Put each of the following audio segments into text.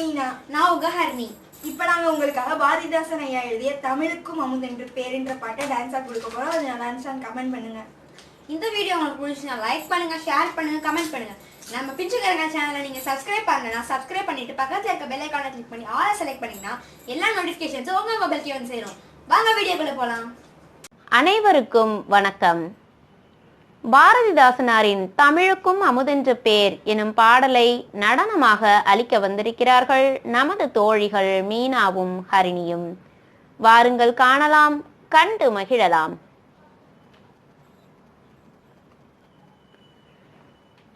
மீனா நான் உங்க இப்போ நாங்கள் உங்களுக்காக பாரதிதாசன் ஐயா எழுதிய தமிழுக்கும் அமுது என்று பேருன்ற பாட்டை டான்ஸாக கொடுக்க போகிறோம் அது நான் டான்ஸாக கமெண்ட் பண்ணுங்க. இந்த வீடியோ உங்களுக்கு பிடிச்சுன்னா லைக் பண்ணுங்கள் ஷேர் பண்ணுங்கள் கமெண்ட் பண்ணுங்கள் நம்ம பிச்சுக்கரங்க சேனலை நீங்கள் சப்ஸ்கிரைப் பண்ணுங்கன்னா சப்ஸ்கிரைப் பண்ணிட்டு பக்கத்தில் இருக்க பெல் ஐக்கானை கிளிக் பண்ணி ஆளை செலக்ட் பண்ணிங்கன்னா எல்லா நோட்டிஃபிகேஷன்ஸும் உங்கள் மொபைலுக்கு வந்து சேரும். வாங்க வீடியோக்குள்ளே போகலாம் அனைவருக்கும் வணக்கம். பாரதிதாசனாரின் தமிழுக்கும் அமுதென்று பேர் எனும் பாடலை நடனமாக அளிக்க வந்திருக்கிறார்கள் நமது தோழிகள் மீனாவும் ஹரிணியும். வாருங்கள் காணலாம் கண்டு மகிழலாம்.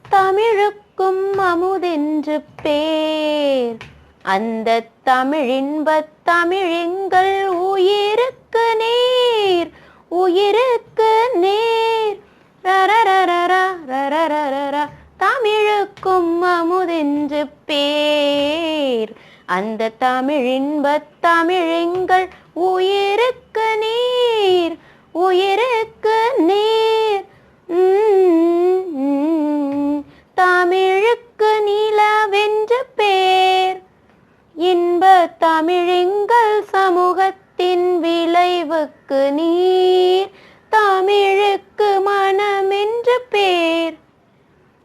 தமிழுக்கும் அமுதென்று பேர் அந்த தமிழின்பத் தமிழெங்கள் உயிருக்கு நேர். உயிருக்கு தரர தமிழுக்கும் அமுதென்று பேர். அந்த தமிழ் இன்பத் தமிழெங்கள் உயிருக்கு நீர் உயிருக்கு நீர். தமிழுக்கு நிலவென்று பேர். இன்ப தமிழெங்கள் சமூகத்தின் விளைவுக்கு நீர்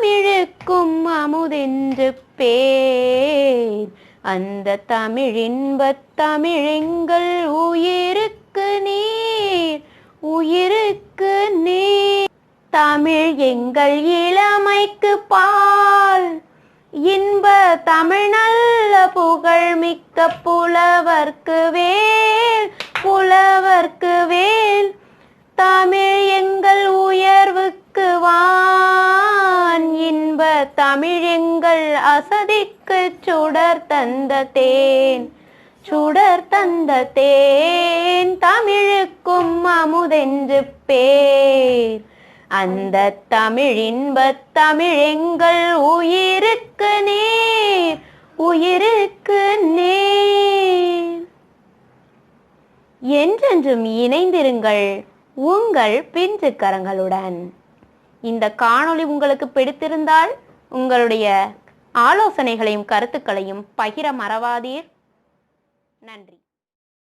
தமிழுக்கும் அமுதென்று பேர். அந்த தமிழின்பத் தமிழெங்கள் உயிருக்கு நீர். உயிருக்கு நீர். தமிழ் எங்கள் இளமைக்கு பால். இன்ப தமிழ் நல்ல புகழ் மிக்க புலவர்க்கு வேல். புலவர்க்கு வேல். தமிழ் அசதிக்கு சுடர் தந்த தேன் சுடர் தந்த தேன் தமிழுக்கும் அமுதென்று பேர். அந்த தமிழின்பத் தமிழெங்கள் உயிருக்கு நேர் உயிருக்கு நேர். என்றென்றும் இணைந்திருங்கள் உங்கள் பிஞ்சுக்கரங்களுடன். இந்த காணொளி உங்களுக்கு பிடித்திருந்தால் உங்களுடைய ஆலோசனைகளையும் கருத்துக்களையும் பகிர மறவாதீர். நன்றி.